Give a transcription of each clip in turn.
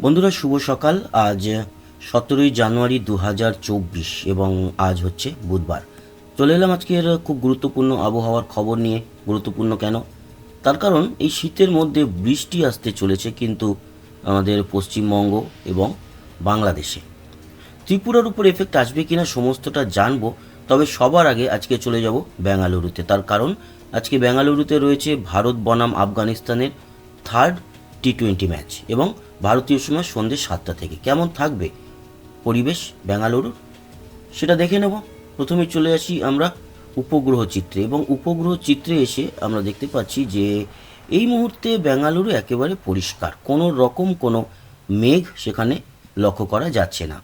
বন্ধুরা, শুভ সকাল। আজ সতেরোই জানুয়ারি দু হাজার চব্বিশ এবং আজ হচ্ছে বুধবার। চলে এলাম আজকের খুব গুরুত্বপূর্ণ আবহাওয়ার খবর নিয়ে। গুরুত্বপূর্ণ কেন? তার কারণ, এই শীতের মধ্যে বৃষ্টি আসতে চলেছে কিন্তু আমাদের পশ্চিমবঙ্গ এবং বাংলাদেশে। ত্রিপুরার উপর এফেক্ট আসবে কিনা সমস্তটা জানব, তবে সবার আগে আজকে চলে যাব বেঙ্গালুরুতে তার কারণ, আজকে বেঙ্গালুরুতে রয়েছে ভারত বনাম আফগানিস্তানের থার্ড টি টোয়েন্টি ম্যাচ এবং ভারতীয় সময় সন্ধ্যে সাতটা থেকে। কেমন থাকবে পরিবেশ বেঙ্গালুরুর সেটা দেখে নেব। প্রথমে চলে আসি আমরা উপগ্রহ চিত্রে এবং উপগ্রহ চিত্রে এসে আমরা দেখতে পাচ্ছি যে এই মুহূর্তে বেঙ্গালুরু একেবারে পরিষ্কার। কোনো রকম কোনো মেঘ সেখানে লক্ষ্য করা যাচ্ছে না।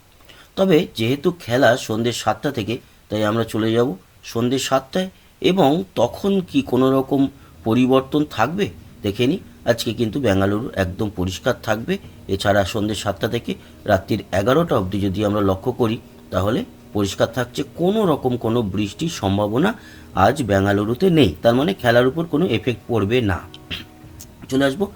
তবে যেহেতু খেলা সন্ধ্যে সাতটা থেকে, তাই আমরা চলে যাব সন্ধ্যে সাতটায় এবং তখন কি কোনো রকম পরিবর্তন থাকবে? দেখে নিই। আজকে কিন্তু বেঙ্গালুরু একদম পরিষ্কার থাকবে। এছাড়া সন্ধ্যে সাতটা থেকে রাত্রির এগারোটা অবধি যদি আমরা লক্ষ্য করি, তাহলে পরিষ্কার থাকছে কোনো রকম কোনো বৃষ্টির সম্ভাবনা আজ বেঙ্গালুরুতে নেই। তার মানে খেলার উপর কোনো এফেক্ট পড়বে না। চলে আসব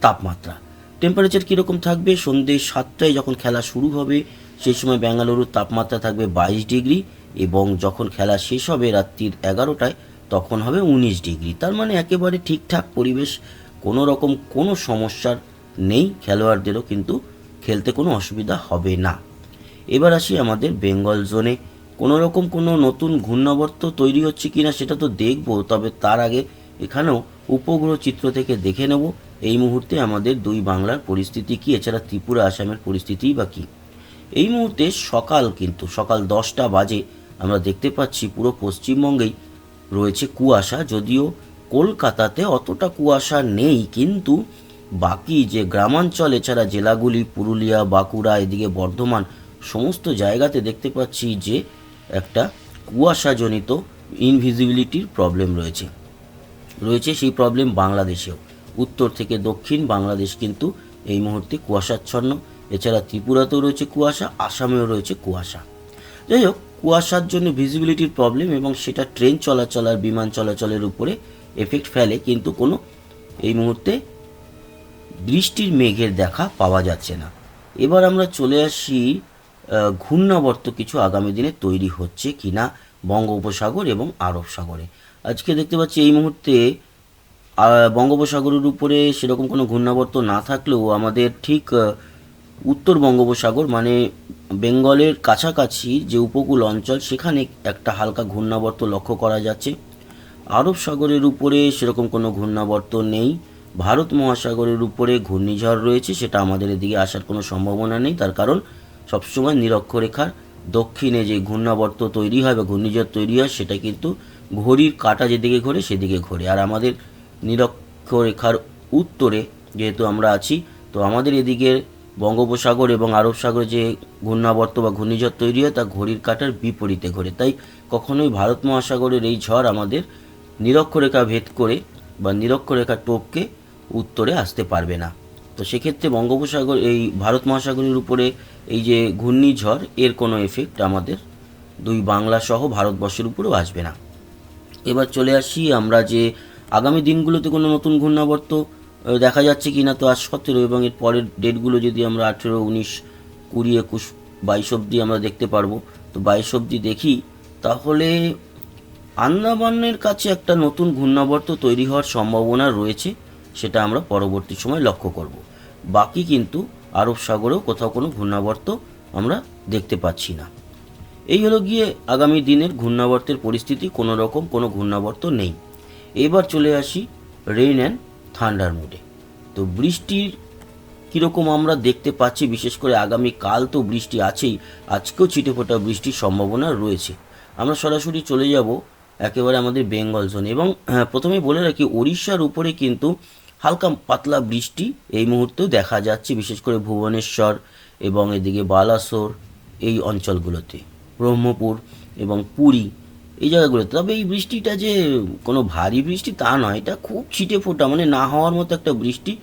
তাপমাত্রা। টেম্পারেচার কীরকম থাকবে? সন্ধ্যে সাতটায় যখন খেলা শুরু হবে সেই সময় বেঙ্গালুরুর তাপমাত্রা থাকবে বাইশ ডিগ্রি এবং যখন খেলা শেষ হবে রাত্রির এগারোটায়, তখন হবে উনিশ ডিগ্রি। তার মানে একেবারে ঠিকঠাক পরিবেশ কোনো রকম কোনো সমস্যার নেই, খেলোয়াড়দেরও কিন্তু খেলতে কোনো অসুবিধা হবে না। এবার আসি আমাদের বেঙ্গল জোনে। কোনো রকম কোনো নতুন ঘূর্ণাবর্ত তৈরি হচ্ছে কি না সেটা তো দেখব, তবে তার আগে এখানেও উপগ্রহ চিত্র থেকে দেখে নেব। এই মুহূর্তে আমাদের দুই বাংলার পরিস্থিতি কি, এছাড়া ত্রিপুরা, আসামের পরিস্থিতিই বা কী? এই মুহূর্তে সকাল কিন্তু, সকাল দশটা বাজে আমরা দেখতে পাচ্ছি পুরো পশ্চিমবঙ্গেই রয়েছে কুয়াশা, যদিও কলকাতাতে অতটা কুয়াশা নেই, কিন্তু বাকি যে গ্রামাঞ্চল, এছাড়া জেলাগুলি, পুরুলিয়া, বাঁকুড়া, এদিকে বর্ধমান, সমস্ত জায়গাতে দেখতে পাচ্ছি যে একটা কুয়াশাজনিত ইনভিজিবিলিটির প্রবলেম রয়েছে। রয়েছে সেই প্রবলেম বাংলাদেশেও। উত্তর থেকে দক্ষিণ বাংলাদেশ কিন্তু এই মুহূর্তে কুয়াশাচ্ছন্ন। এছাড়া ত্রিপুরাতেও রয়েছে কুয়াশা, আসামেও রয়েছে কুয়াশা। যাই হোক, কুয়াশার জন্য ভিজিবিলিটির প্রবলেম এবং সেটা ট্রেন চলাচল আর বিমান চলাচলের উপরে এফেক্ট ফেলে, কিন্তু কোনো এই মুহূর্তে বৃষ্টির মেঘের দেখা পাওয়া যাচ্ছে না। এবার আমরা চলে আসি ঘূর্ণাবর্ত কিছু আগামী দিনে তৈরি হচ্ছে কি না বঙ্গোপসাগর এবং আরব সাগরে। আজকে দেখতে পাচ্ছি এই মুহূর্তে বঙ্গোপসাগরের উপরে সেরকম কোনো ঘূর্ণাবর্ত না থাকলেও আমাদের ঠিক উত্তর বঙ্গোপসাগর মানে বেঙ্গলের কাছাকাছি যে উপকূল অঞ্চল, সেখানে একটা হালকা ঘূর্ণাবর্ত লক্ষ্য করা যাচ্ছে। আরব সাগরের উপরে সেরকম কোনো ঘূর্ণাবর্ত নেই। ভারত মহাসাগরের উপরে ঘূর্ণিঝড় রয়েছে, সেটা আমাদের এদিকে আসার কোনো সম্ভাবনা নেই। তার কারণ, সবসময় নিরক্ষরেখার দক্ষিণে যে ঘূর্ণাবর্ত তৈরি হয় বা ঘূর্ণিঝড় তৈরি হয়, সেটা কিন্তু ঘড়ির কাঁটা যেদিকে ঘোরে সেদিকে ঘোরে। আর আমাদের নিরক্ষরেখার উত্তরে যেহেতু আমরা আছি, তো আমাদের এদিকে বঙ্গোপসাগর এবং আরব সাগরে যে ঘূর্ণাবর্ত বা ঘূর্ণিঝড় তৈরি হয়, তা ঘড়ির কাঁটার বিপরীতে ঘোরে। তাই কখনোই ভারত মহাসাগরের এই ঝড় আমাদের নিরক্ষরেখা ভেদ করে বা নিরক্ষরেখা টোপকে উত্তরে আসতে পারবে না। তো সেক্ষেত্রে বঙ্গোপসাগর, এই ভারত মহাসাগরের উপরে এই যে ঘূর্ণিঝড়, এর কোনো এফেক্ট আমাদের দুই বাংলা সহ ভারতবর্ষের উপরেও আসবে না। এবার চলে আসি আমরা যে আগামী দিনগুলোতে কোনো নতুন ঘূর্ণাবর্ত দেখা যাচ্ছে কি না তো আজ সতেরো এবং এর পরের ডেটগুলো যদি আমরা আঠেরো, উনিশ, কুড়ি, একুশ, বাইশ অবধি আমরা দেখতে পারব। তো বাইশ অবধি দেখি, তাহলে আন্দামানের কাছে একটা নতুন ঘূর্ণাবর্ত তৈরি হওয়ার সম্ভাবনা রয়েছে, সেটা আমরা পরবর্তী সময় লক্ষ্য করব। বাকি কিন্তু আরব সাগরেও কোথাও কোনো ঘূর্ণাবর্ত আমরা দেখতে পাচ্ছি না। এই হলো গিয়ে আগামী দিনের ঘূর্ণাবর্তের পরিস্থিতি, কোনো রকম কোনো ঘূর্ণাবর্ত নেই। এবার চলে আসি রেইন অ্যান্ড থান্ডার মুডে তো বৃষ্টির কীরকম আমরা দেখতে পাচ্ছি, বিশেষ করে আগামী কাল তো বৃষ্টি আছেই, আজকেও ছিটেফোঁটা বৃষ্টির সম্ভাবনা রয়েছে। আমরা সরাসরি চলে যাব একেবারে আমাদের বেঙ্গল জোনে। এবং হ্যাঁ, প্রথমে বলে রাখি উড়িষ্যার উপরে কিন্তু হালকা পাতলা বৃষ্টি এই মুহূর্তেও দেখা যাচ্ছে বিশেষ করে ভুবনেশ্বর এবং এদিকে বালাসোর এই অঞ্চলগুলোতে ব্রহ্মপুর এবং পুরী এই জায়গাগুলোতে। তবে এই বৃষ্টিটা যে কোনো ভারী বৃষ্টি তা নয় এটা খুব ছিটে ফোটা মানে না হওয়ার মতো একটা বৃষ্টি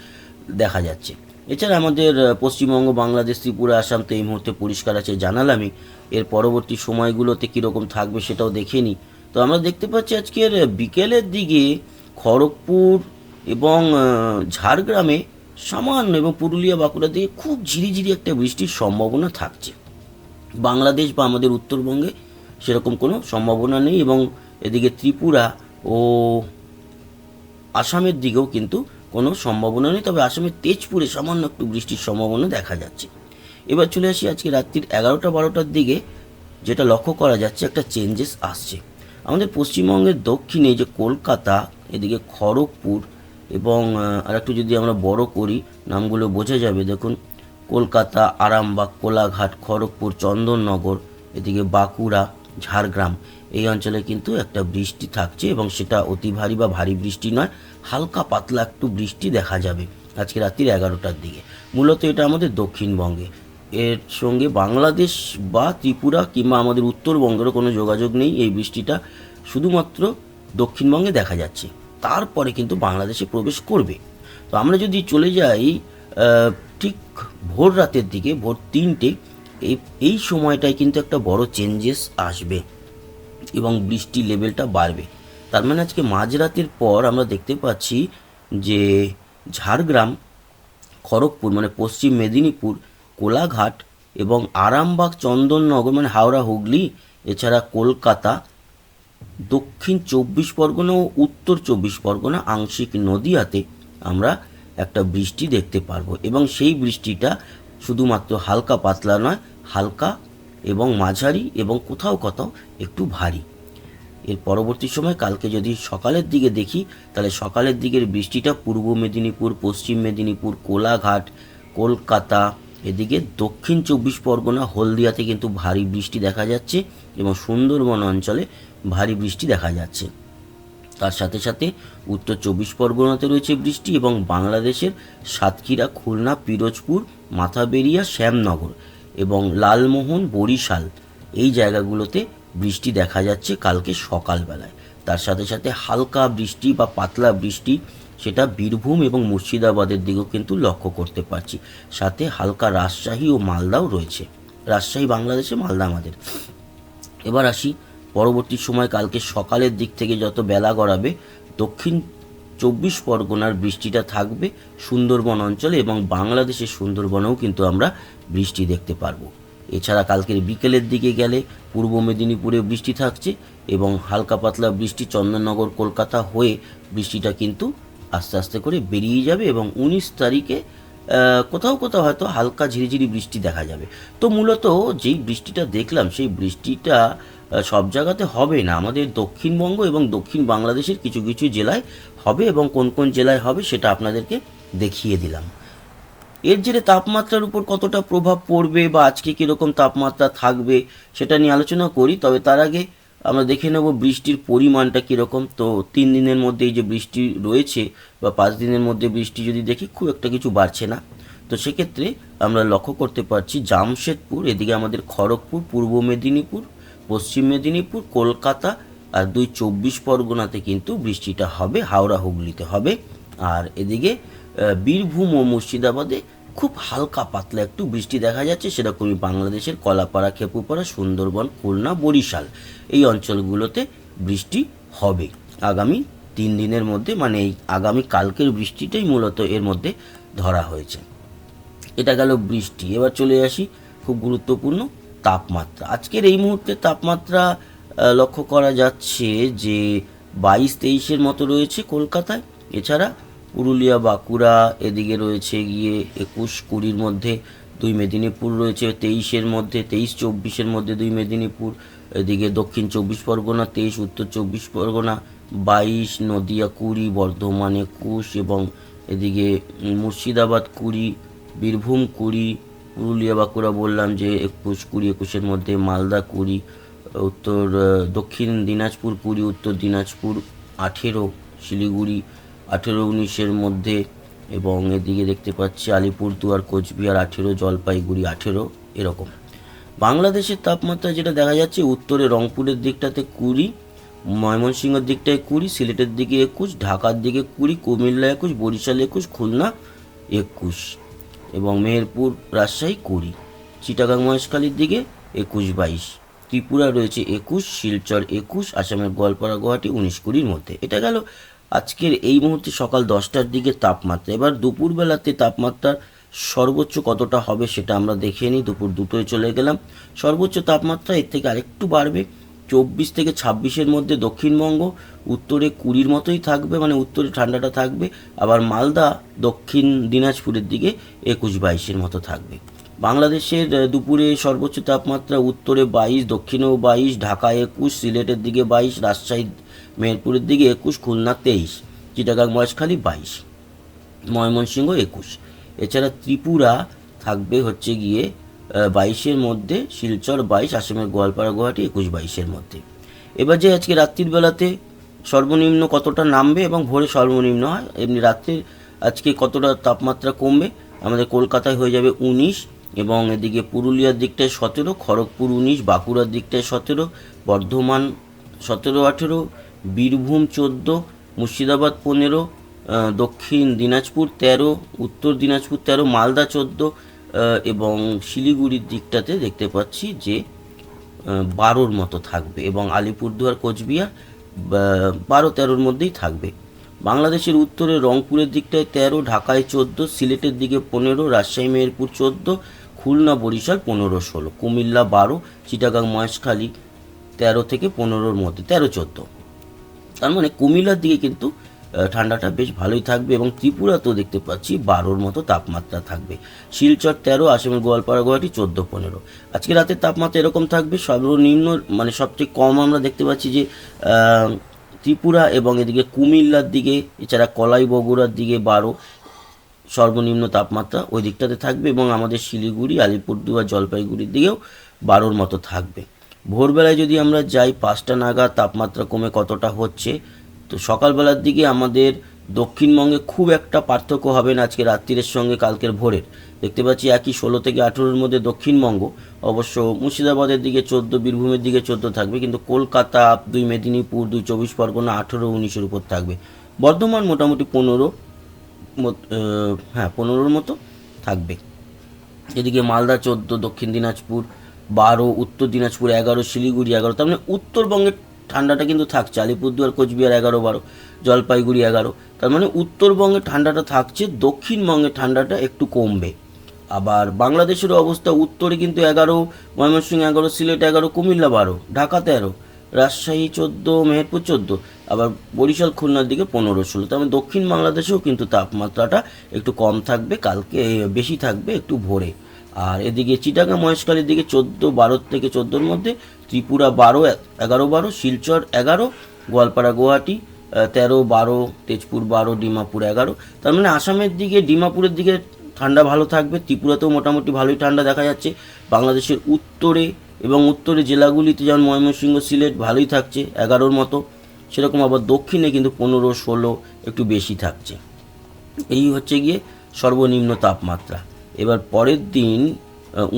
দেখা যাচ্ছে। এছাড়া আমাদের পশ্চিমবঙ্গ বাংলাদেশ ত্রিপুরা আসাম তো এই মুহূর্তে পরিষ্কার আছে জানালামই। এর পরবর্তী সময়গুলোতে কীরকম থাকবে সেটাও দেখে নিই। তো আমরা দেখতে পাচ্ছি আজকের বিকেলের দিকে খড়গপুর এবং ঝাড়গ্রামে সামান্য এবং পুরুলিয়া বাঁকুড়া দিকে খুব ঝিরিঝিরি একটা বৃষ্টির সম্ভাবনা থাকছে। বাংলাদেশ বা আমাদের উত্তরবঙ্গে সেরকম কোনো সম্ভাবনা নেই এবং এদিকে ত্রিপুরা ও আসামের দিকেও কিন্তু কোনো সম্ভাবনা নেই। তবে আসামের তেজপুরে সামান্য একটু বৃষ্টির সম্ভাবনা দেখা যাচ্ছে। এবার চলে আসি আজকে রাত্রির এগারোটা বারোটার দিকে, যেটা লক্ষ্য করা যাচ্ছে একটা চেঞ্জেস আসছে। আমাদের পশ্চিমবঙ্গের দক্ষিণে যে কলকাতা, এদিকে খড়গপুর এবং আর একটু যদি আমরা বড় করি, নামগুলো বোঝা যাবে। দেখুন, কলকাতা, আরামবাগ, কোলাঘাট, খড়গপুর, চন্দননগর, এদিকে বাঁকুড়া, ঝাড়গ্রাম। এই অঞ্চলে কিন্তু একটা বৃষ্টি থাকছে এবং সেটা অতি ভারী বা ভারী বৃষ্টি নয়, হালকা পাতলা একটু বৃষ্টি দেখা যাবে আজকে রাত্রির এগারোটার দিকে। মূলত এটা আমাদের দক্ষিণবঙ্গে। এর সঙ্গে বাংলাদেশ বা ত্রিপুরা কিংবা আমাদের উত্তরবঙ্গেরও কোনো যোগাযোগ নেই এই বৃষ্টিটা শুধুমাত্র দক্ষিণবঙ্গে দেখা যাচ্ছে। তারপরে কিন্তু বাংলাদেশে প্রবেশ করবে। তো আমরা যদি চলে যাই ঠিক ভোর রাতের দিকে, ভোর তিনটে এই এই সময়টায় কিন্তু একটা বড় চেঞ্জেস আসবে এবং বৃষ্টি লেভেলটা বাড়বে। তার মানে আজকে মাঝরাতের পর আমরা দেখতে পাচ্ছি যে ঝাড়গ্রাম, খড়গপুর মানে পশ্চিম মেদিনীপুর কোলাঘাট এবং আরামবাগ, চন্দননগর মানে হাওড়া, হুগলি, এছাড়া কলকাতা, দক্ষিণ চব্বিশ পরগনা ও উত্তর চব্বিশ পরগনা আংশিক নদিয়াতে আমরা একটা বৃষ্টি দেখতে পারব এবং সেই বৃষ্টিটা শুধুমাত্র হালকা পাতলা নয়, হালকা এবং মাঝারি এবং কোথাও কোথাও একটু ভারী। এর পরবর্তী সময় কালকে যদি সকালের দিকে দেখি, তাহলে সকালের দিকের বৃষ্টিটা পূর্ব মেদিনীপুর, পশ্চিম মেদিনীপুর, কোলাঘাট, কলকাতা এদিকে দক্ষিণ চব্বিশ পরগনা হলদিয়াতে কিন্তু ভারী বৃষ্টি দেখা যাচ্ছে এবং সুন্দরবন অঞ্চলে ভারী বৃষ্টি দেখা যাচ্ছে। তার সাথে সাথে উত্তর চব্বিশ পরগনাতে রয়েছে বৃষ্টি এবং বাংলাদেশের সাতক্ষীরা, খুলনা, পিরোজপুর, মাথাবেরিয়া, শ্যামনগর এবং লালমোহন, বরিশাল এই জায়গাগুলোতে বৃষ্টি দেখা যাচ্ছে কালকে সকালবেলায়। তার সাথে সাথে হালকা বৃষ্টি বা পাতলা বৃষ্টি সেটা বীরভূম এবং মুর্শিদাবাদের দিকেও কিন্তু লক্ষ্য করতে পারছি। সাথে হালকা রাজশাহী ও মালদাও রয়েছে। রাজশাহী, বাংলাদেশে, মালদা আমাদের। এবার আসি পরবর্তী সময়, কালকে সকালের দিক থেকে যত বেলা গড়াবে, দক্ষিণ চব্বিশ পরগনার বৃষ্টিটা থাকবে সুন্দরবন অঞ্চলে এবং বাংলাদেশের সুন্দরবনেও কিন্তু আমরা বৃষ্টি দেখতে পারব। এছাড়া কালকের বিকেলের দিকে গেলে পূর্ব মেদিনীপুরে বৃষ্টি থাকছে এবং হালকা পাতলা বৃষ্টি চন্দননগর, কলকাতা হয়ে বৃষ্টিটা কিন্তু আস্তে আস্তে করে বেরিয়ে যাবে এবং উনিশ তারিখে কোথাও কোথাও হয়তো হালকা ঝিরিঝিরি বৃষ্টি দেখা যাবে। তো মূলত যেই বৃষ্টিটা দেখলাম, সেই বৃষ্টিটা সব জায়গাতে হবে না। আমাদের দক্ষিণবঙ্গ এবং দক্ষিণ বাংলাদেশের কিছু কিছু জেলায় হবে এবং কোন কোন জেলায় হবে সেটা আপনাদেরকে দেখিয়ে দিলাম। এর জেরে তাপমাত্রার উপর কতটা প্রভাব পড়বে বা আজকে কীরকম তাপমাত্রা থাকবে সেটা নিয়ে আলোচনা করি, তবে তার আগে আমরা দেখে নেব বৃষ্টির পরিমাণটা কীরকম। তো তিন দিনের মধ্যে এই যে বৃষ্টি রয়েছে বা পাঁচ দিনের মধ্যে বৃষ্টি যদি দেখি, খুব একটা কিছু বাড়ছে না। তো সেক্ষেত্রে আমরা লক্ষ্য করতে পারছি জামশেদপুর, এদিকে আমাদের খড়গপুর, পূর্ব মেদিনীপুর, পশ্চিম মেদিনীপুর, কলকাতা আর দুই চব্বিশ পরগনাতে কিন্তু বৃষ্টিটা হবে, হাওড়া, হুগলিতে হবে। আর এদিকে বীরভূম ও মুর্শিদাবাদে খুব হালকা পাতলা, একটু বৃষ্টি দেখা যাচ্ছে সেরকমই বাংলাদেশের কলাপাড়া, খেপুপাড়া, সুন্দরবন, খুলনা, বরিশাল। এই অঞ্চলগুলোতে বৃষ্টি হবে। আগামী তিন দিনের মধ্যে মানে এই আগামী কালকের বৃষ্টিটাই মূলত এর মধ্যে ধরা হয়েছে। এটা গেল বৃষ্টি। এবার চলে আসি খুব গুরুত্বপূর্ণ তাপমাত্রা। আজকের এই মুহূর্তে তাপমাত্রা লক্ষ্য করা যাচ্ছে যে বাইশ তেইশের মতো রয়েছে কলকাতায়। এছাড়া পুরুলিয়া, বাঁকুড়া, এদিকে রয়েছে গিয়ে একুশ, কুড়ির মধ্যে দুই মেদিনীপুর রয়েছে, তেইশের মধ্যে তেইশ, চব্বিশের মধ্যে দুই মেদিনীপুর, এদিকে দক্ষিণ চব্বিশ পরগনা তেইশ, উত্তর চব্বিশ পরগনা বাইশ, নদিয়া কুড়ি, বর্ধমান একুশ এবং এদিকে মুর্শিদাবাদ কুড়ি, বীরভূম কুড়ি, পুরুলিয়া, বাঁকুড়া বললাম যে একুশ, কুড়ি, একুশের মধ্যে মালদা কুড়ি, উত্তর, দক্ষিণ দিনাজপুর কুড়ি, উত্তর দিনাজপুর আঠেরো, শিলিগুড়ি আঠেরো উনিশের মধ্যে এবং এদিকে দেখতে পাচ্ছি আলিপুরদুয়ার, কোচবিহার আঠেরো, জলপাইগুড়ি আঠেরো, এরকম। বাংলাদেশের তাপমাত্রা যেটা দেখা যাচ্ছে, উত্তরে রংপুরের দিকটাতে কুড়ি, ময়মনসিংহের দিকটায় কুড়ি, সিলেটের দিকে একুশ, ঢাকার দিকে কুড়ি, কুমিল্লা একুশ, বরিশাল একুশ, খুলনা একুশ এবং মেহেরপুর রাজশাহী কুড়ি, চিটাগাং মহেশখালীর দিকে একুশ বাইশ, ত্রিপুরা রয়েছে একুশ, শিলচর একুশ, আসামের গোয়ালপাড়া, গুয়াহাটি উনিশ কুড়ির মধ্যে। এটা গেল আজকের এই মুহূর্তে সকাল দশটার দিকে তাপমাত্রা। এবার দুপুরবেলাতে তাপমাত্রা সর্বোচ্চ কতটা হবে সেটা আমরা দেখে নিই। দুপুর দুটোয় চলে গেলাম। সর্বোচ্চ তাপমাত্রা এর থেকে আরেকটু বাড়বে। চব্বিশ থেকে ছাব্বিশের মধ্যে দক্ষিণবঙ্গ, উত্তরে কুড়ির মতোই থাকবে মানে উত্তরে ঠান্ডাটা থাকবে। আবার মালদা, দক্ষিণ দিনাজপুরের দিকে একুশ বাইশের মতো থাকবে। বাংলাদেশের দুপুরে সর্বোচ্চ তাপমাত্রা উত্তরে বাইশ, দক্ষিণেও বাইশ ঢাকা একুশ, সিলেটের দিকে বাইশ রাজশাহী মেহেরপুরের দিকে একুশ, খুলনা তেইশ, চিটাগাং মহেশখালী বাইশ, ময়মনসিংহ একুশ। এছাড়া ত্রিপুরা থাকবে হচ্ছে গিয়ে বাইশের মধ্যে, শিলচর বাইশ, আসামের গোয়ালপাড়া গুয়াহাটি একুশ বাইশের মধ্যে। এবার যে আজকে রাত্রির বেলাতে সর্বনিম্ন কতটা নামবে এবং ভোরে সর্বনিম্ন হয়, এমনি রাত্রে আজকে কতটা তাপমাত্রা কমবে, আমাদের কলকাতায় হয়ে যাবে উনিশ এবং এদিকে পুরুলিয়ার দিকটায় সতেরো, খড়গপুর উনিশ, বাঁকুড়ার দিকটায় সতেরো, বর্ধমান সতেরো, আঠেরো বীরভূম চোদ্দ, মুর্শিদাবাদ পনেরো দক্ষিণ দিনাজপুর তেরো, উত্তর দিনাজপুর তেরো, মালদা চোদ্দ এবং শিলিগুড়ির দিকটাতে দেখতে পাচ্ছি যে বারোর মতো থাকবে এবং আলিপুরদুয়ার, কোচবিহার বারো তেরোর মধ্যেই থাকবে। বাংলাদেশের উত্তরে রংপুরের দিকটায় তেরো, ঢাকায় চোদ্দ, সিলেটের দিকে পনেরো, রাজশাহী, মেহেরপুর চোদ্দ, খুলনা, বরিশাল পনেরো, ষোলো, কুমিল্লা বারো, চিটাগাং, মহেশখালী তেরো থেকে পনেরোর মধ্যে, তেরো, চোদ্দ। তার মানে কুমিল্লার দিকে কিন্তু ঠান্ডাটা বেশ ভালোই থাকবে এবং ত্রিপুরাতেও দেখতে পাচ্ছি বারোর মতো তাপমাত্রা থাকবে। শিলচর তেরো, আসামের গোয়ালপাড়া, গুয়াহাটি চোদ্দ, পনেরো। আজকে রাতের তাপমাত্রা এরকম থাকবে, সর্বনিম্ন মানে সবচেয়ে কম আমরা দেখতে পাচ্ছি যে ত্রিপুরা এবং এদিকে কুমিল্লার দিকে, এছাড়া কলাই বগুড়ার দিকে বারো, সর্বনিম্ন তাপমাত্রা ওই দিকটাতে থাকবে এবং আমাদের শিলিগুড়ি, আলিপুরদুয়ার, জলপাইগুড়ির দিকেও বারোর মতো থাকবে। ভোরবেলায় যদি আমরা যাই পাঁচটা নাগাদ, তাপমাত্রা কমে কতটা হচ্ছে? তো সকালবেলার দিকে আমাদের দক্ষিণবঙ্গে খুব একটা পার্থক্য হবে না আজকে রাত্রিরের সঙ্গে কালকের ভোরের। দেখতে পাচ্ছি একই ষোলো থেকে আঠেরোর মধ্যে দক্ষিণবঙ্গ। অবশ্য মুর্শিদাবাদের দিকে চোদ্দ, বীরভূমের দিকে চোদ্দ থাকবে, কিন্তু কলকাতা, দুই মেদিনীপুর, দুই চব্বিশ পরগনা, আঠেরো, উনিশের উপর থাকবে। বর্ধমান মোটামুটি পনেরো হ্যাঁ পনেরোর মতো থাকবে। এদিকে মালদা চোদ্দ, দক্ষিণ দিনাজপুর বারো, উত্তর দিনাজপুর এগারো, শিলিগুড়ি এগারো, তার মানে উত্তরবঙ্গের ঠান্ডাটা কিন্তু থাকছে, আলিপুরদুয়ার, কোচবিহার এগারো, বারো, জলপাইগুড়ি এগারো, তার মানে উত্তরবঙ্গে ঠান্ডাটা থাকছে, দক্ষিণবঙ্গে ঠান্ডাটা একটু কমবে। আবার বাংলাদেশের অবস্থা, উত্তরে কিন্তু এগারো, ময়মনসিংহ এগারো, সিলেট এগারো, কুমিল্লা বারো, ঢাকা তেরো, রাজশাহী চোদ্দ, মেহেরপুর চোদ্দ, আবার বরিশাল খুলনার দিকে পনেরো, ষোলো, তার মানে দক্ষিণ বাংলাদেশেও কিন্তু তাপমাত্রাটা একটু কম থাকবে, কালকে বেশি থাকবে, একটু ভোরে। আর এদিকে চিটাগাং মহেশখালীর দিকে চোদ্দ বারো থেকে চোদ্দোর মধ্যে, ত্রিপুরা বারো, এগারো বারো, শিলচর এগারো, গোয়ালপাড়া গুয়াহাটি তেরো বারো, তেজপুর বারো, ডিমাপুর এগারো। তার মানে আসামের দিকে, ডিমাপুরের দিকে ঠান্ডা ভালো থাকবে। ত্রিপুরাতেও মোটামুটি ভালোই ঠান্ডা দেখা যাচ্ছে। বাংলাদেশের উত্তরে এবং উত্তরে জেলাগুলিতে যেমন ময়মনসিংহ, সিলেট ভালোই থাকছে, এগারোর মতো। সেরকম আবার দক্ষিণে কিন্তু পনেরো, ষোলো একটু বেশি থাকছে। এই হচ্ছে গিয়ে সর্বনিম্ন তাপমাত্রা। এবার পরের দিন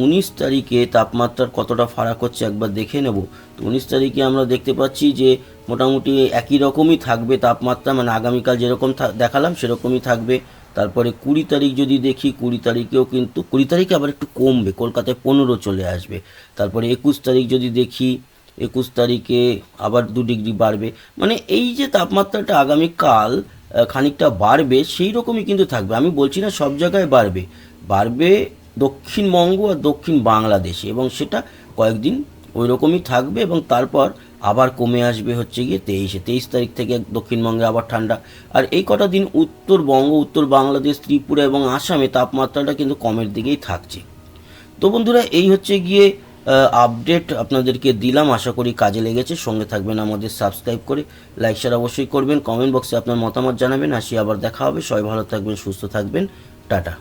উনিশ তারিখে তাপমাত্রার কতটা ফারাক হচ্ছে একবার দেখে নেব। তো উনিশ তারিখে আমরা দেখতে পাচ্ছি যে মোটামুটি একই রকমই থাকবে তাপমাত্রা মানে আগামীকাল যেরকম দেখালাম সেরকমই থাকবে। তারপরে কুড়ি তারিখ যদি দেখি, কুড়ি তারিখেও কিন্তু, কুড়ি তারিখে আবার একটু কমবে, কলকাতায় পনেরো চলে আসবে। তারপরে একুশ তারিখ যদি দেখি, একুশ তারিখে আবার দু ডিগ্রি বাড়বে। মানে এই যে তাপমাত্রাটা আগামীকাল খানিকটা বাড়বে, সেই রকমই কিন্তু থাকবে। আমি বলছি না সব জায়গায় বাড়বে। বাড়বে দক্ষিণবঙ্গ আর দক্ষিণ বাংলাদেশে এবং সেটা কয়েকদিন ওই রকমই থাকবে এবং তারপর আবার কমে আসবে হচ্ছে গিয়ে তেইশে। তেইশ তারিখ থেকে দক্ষিণবঙ্গে আবার ঠান্ডা। আর এই কটা দিন উত্তরবঙ্গ উত্তর বাংলাদেশ, ত্রিপুরা এবং আসামে তাপমাত্রাটা কিন্তু কমের দিকেই থাকছে। তো বন্ধুরা, এই হচ্ছে গিয়ে আপডেট আপনাদেরকে দিলাম। আশা করি কাজে লেগেছে। সঙ্গে থাকবেন আমাদের সাবস্ক্রাইব করে। লাইক শেয়ার অবশ্যই করবেন। কমেন্ট বক্সে আপনার মতামত জানাবেন। আসি আবার দেখা হবে। সবাই ভালো থাকবেন, সুস্থ থাকবেন। টাটা।